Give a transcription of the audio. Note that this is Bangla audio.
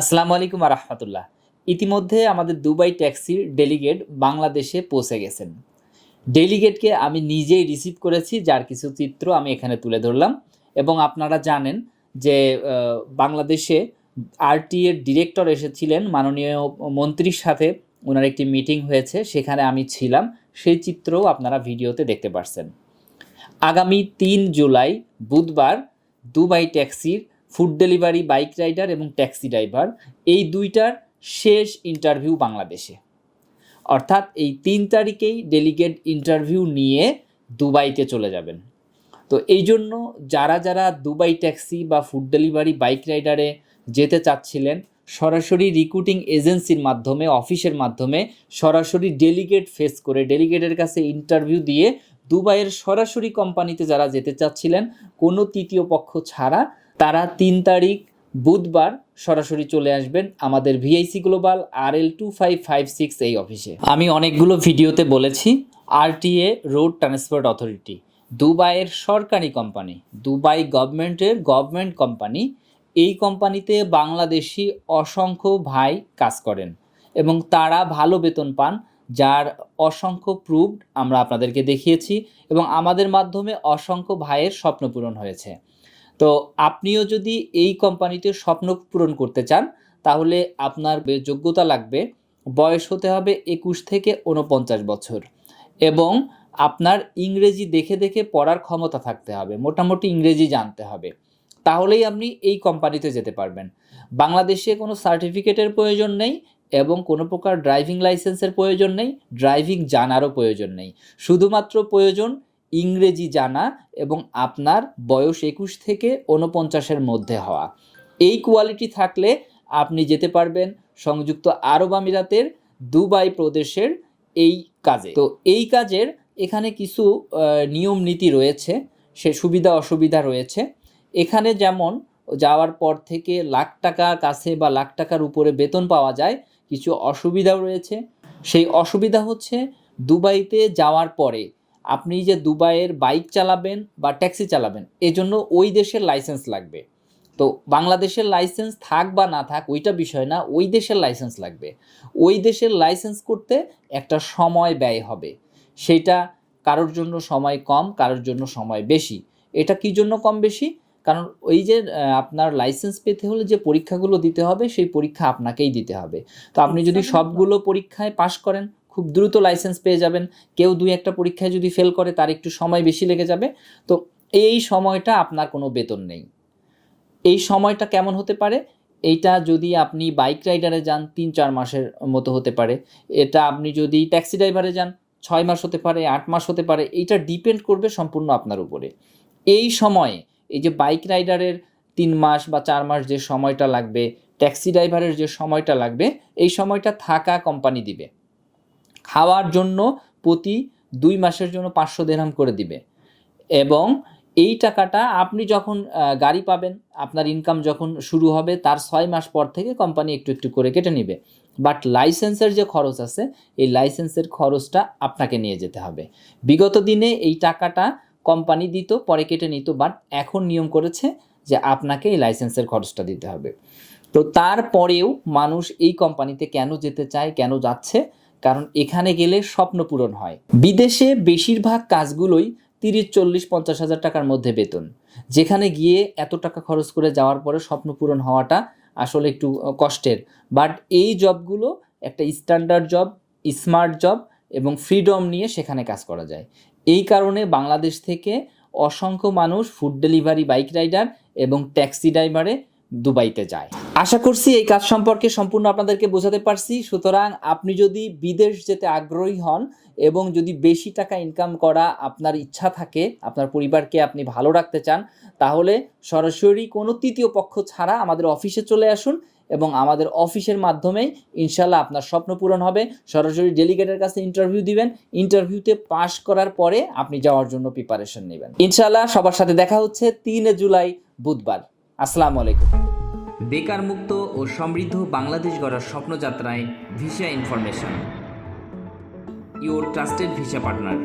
আসসালামু আলাইকুম রহমতুল্লাহ। ইতিমধ্যে আমাদের দুবাই ট্যাক্সির ডেলিগেট বাংলাদেশে পৌঁছে গেছেন। ডেলিগেটকে আমি নিজেই রিসিভ করেছি, যার কিছু চিত্র আমি এখানে তুলে ধরলাম। এবং আপনারা জানেন যে বাংলাদেশে আরটি এর ডিরেক্টর এসেছিলেন, মাননীয় মন্ত্রীর সাথে ওনার একটি মিটিং হয়েছে, সেখানে আমি ছিলাম। সেই চিত্রও আপনারা ভিডিওতে দেখতে পারছেন। আগামী তিন জুলাই, বুধবার দুবাই ট্যাক্সির ফুড ডেলিভারি বাইক রাইডার এবং ট্যাক্সি ড্রাইভার এই দুইটার শেষ ইন্টারভিউ বাংলাদেশে। অর্থাৎ এই তিন তারিখেই ডেলিগেট ইন্টারভিউ নিয়ে দুবাইতে চলে যাবেন। তো এই জন্য যারা যারা দুবাই ট্যাক্সি বা ফুড ডেলিভারি বাইক রাইডারে যেতে চাচ্ছিলেন, সরাসরি রিক্রুটিং এজেন্সির মাধ্যমে অফিসের মাধ্যমে সরাসরি ডেলিগেট ফেস করে ডেলিগেটের কাছে ইন্টারভিউ দিয়ে দুবাইয়ের সরাসরি কোম্পানিতে যারা যেতে চাচ্ছিলেন, কোনো তৃতীয় পক্ষ ছাড়া তারা তিন তারিখ বুধবার সরাসরি চলে আসবেন আমাদের VIC global R L two five five six এই অফিসে। আমি অনেকগুলো ভিডিওতে বলেছি আরটিএ রোড ট্রান্সপোর্ট অথরিটি দুবাইয়ের সরকারি কোম্পানি দুবাই গভর্নমেন্টের গভর্নমেন্ট কোম্পানি এই কোম্পানিতে বাংলাদেশি অসংখ্য ভাই কাজ করেন এবং তারা ভালো বেতন পান, যার অসংখ্য প্রুফড আমরা আপনাদেরকে দেখিয়েছি এবং আমাদের মাধ্যমে অসংখ্য ভাইয়ের স্বপ্ন পূরণ হয়েছে। তো আপনিও যদি এই কোম্পানিতে স্বপ্ন পূরণ করতে চান, তাহলে আপনার যোগ্যতা লাগবে, বয়স হতে হবে একুশ থেকে উনপঞ্চাশ বছর এবং আপনার ইংরেজি দেখে দেখে পড়ার ক্ষমতা থাকতে হবে, মোটামুটি ইংরেজি জানতে হবে। তাহলেই আপনি এই কোম্পানিতে যেতে পারবেন। বাংলাদেশে কোনো সার্টিফিকেটের প্রয়োজন নেই এবং কোনো প্রকার ড্রাইভিং লাইসেন্সের প্রয়োজন নেই, ড্রাইভিং জানারও প্রয়োজন নেই। শুধুমাত্র প্রয়োজন ইংরেজি জানা এবং আপনার বয়স একুশ থেকে উনপঞ্চাশের মধ্যে হওয়া। এই কোয়ালিটি থাকলে আপনি যেতে পারবেন সংযুক্ত আরব আমিরাতের দুবাই প্রদেশের এই কাজে। তো এই কাজের এখানে কিছু নিয়ম নীতি রয়েছে, সে সুবিধা অসুবিধা রয়েছে। এখানে যেমন যাওয়ার পর থেকে লাখ টাকার কাছে বা লাখ টাকার উপরে বেতন পাওয়া যায়, কিছু অসুবিধাও রয়েছে। সেই অসুবিধা হচ্ছে দুবাইতে যাওয়ার পরে আপনি যে দুবাইয়ের বাইক চালাবেন বা ট্যাক্সি চালাবেন এজন্য ওই দেশের লাইসেন্স লাগবে। তো বাংলাদেশের লাইসেন্স থাক বা না থাক ওইটা বিষয় না ওই দেশের লাইসেন্স লাগবে। ওই দেশের লাইসেন্স করতে একটা সময় ব্যয় হবে। সেটা কারোর জন্য সময় কম কারোর জন্য সময় বেশি। এটা কি জন্য কম বেশি? কারণ ওই যে আপনার লাইসেন্স পেতে হলে যে পরীক্ষাগুলো দিতে হবে সেই পরীক্ষা আপনাকেই দিতে হবে। তো আপনি যদি সবগুলো পরীক্ষায় পাশ করেন খুব দ্রুত লাইসেন্স পেয়ে যাবেন। কেউ দুই একটা পরীক্ষায় যদি ফেল করে, তার একটু সময় বেশি লেগে যাবে। তো এই সময়টা আপনার কোনো বেতন নেই। এই সময়টা কেমন হতে পারে? এইটা যদি আপনি বাইক রাইডারে যান, তিন চার মাসের মতো হতে পারে। এটা আপনি যদি ট্যাক্সি ড্রাইভারে যান, ছয় মাস হতে পারে, আট মাস হতে পারে। এইটা ডিপেন্ড করবে সম্পূর্ণ আপনার উপরে। এই সময়ে এই যে বাইক রাইডারের তিন মাস বা চার মাস যে সময়টা লাগবে ট্যাক্সি ড্রাইভারের যে সময়টা লাগবে, এই সময়টা থাকা কোম্পানি দিবে। খাওয়ার জন্য প্রতি দুই মাসের জন্য পাঁচশো দেড়হাম করে দিবে। এবং এই টাকাটা আপনি যখন গাড়ি পাবেন, আপনার ইনকাম যখন শুরু হবে, তার ছয় মাস পর থেকে কোম্পানি একটু একটু করে কেটে নেবে। বাট লাইসেন্সের যে খরচ আছে, এই লাইসেন্সের খরচটা আপনাকে নিয়ে যেতে হবে। বিগত দিনে এই টাকাটা কোম্পানি দিত, পরে কেটে নিত বাট এখন নিয়ম করেছে যে আপনাকে এই লাইসেন্সের খরচটা দিতে হবে। তো তারপরেও মানুষ এই কোম্পানিতে কেন যেতে চায়, কেন যাচ্ছে কারণ এখানে গেলে স্বপ্ন পূরণ হয়। বিদেশে বেশিরভাগ কাজগুলোই তিরিশ, চল্লিশ, পঞ্চাশ হাজার টাকার মধ্যে বেতন। যেখানে গিয়ে এত টাকা খরচ করে যাওয়ার পরে স্বপ্ন পূরণ হওয়াটা আসলে একটু কষ্টের। বাট এই জবগুলো একটা স্ট্যান্ডার্ড জব, স্মার্ট জব এবং ফ্রিডম নিয়ে সেখানে কাজ করা যায়। এই কারণে বাংলাদেশ থেকে অসংখ্য মানুষ ফুড ডেলিভারি, বাইক রাইডার এবং ট্যাক্সি ড্রাইভারে দুবাইতে যায়। আশা করছি এই কাজ সম্পর্কে সম্পূর্ণ আপনাদেরকে বোঝাতে পারছি। সুতরাং আপনি যদি বিদেশ যেতে আগ্রহী হন এবং যদি বেশি টাকা ইনকাম করা আপনার ইচ্ছা থাকে, আপনার পরিবারকে আপনি ভালো রাখতে চান, তাহলে সরাসরি কোনো তৃতীয় পক্ষ ছাড়া আমাদের অফিসে চলে আসুন এবং আমাদের অফিসের মাধ্যমেই ইনশাল্লাহ আপনার স্বপ্ন পূরণ হবে। সরাসরি ডেলিগেটের কাছে ইন্টারভিউ দিবেন। ইন্টারভিউতে পাশ করার পরে আপনি যাওয়ার জন্য প্রিপারেশন নেবেন। ইনশাল্লাহ সবার সাথে দেখা হচ্ছে তিনে জুলাই বুধবার। আসসালামু আলাইকুম। বেকার মুক্ত ও সমৃদ্ধ বাংলাদেশ গড়ার স্বপ্নযাত্রায় visa information. Your trusted visa partner.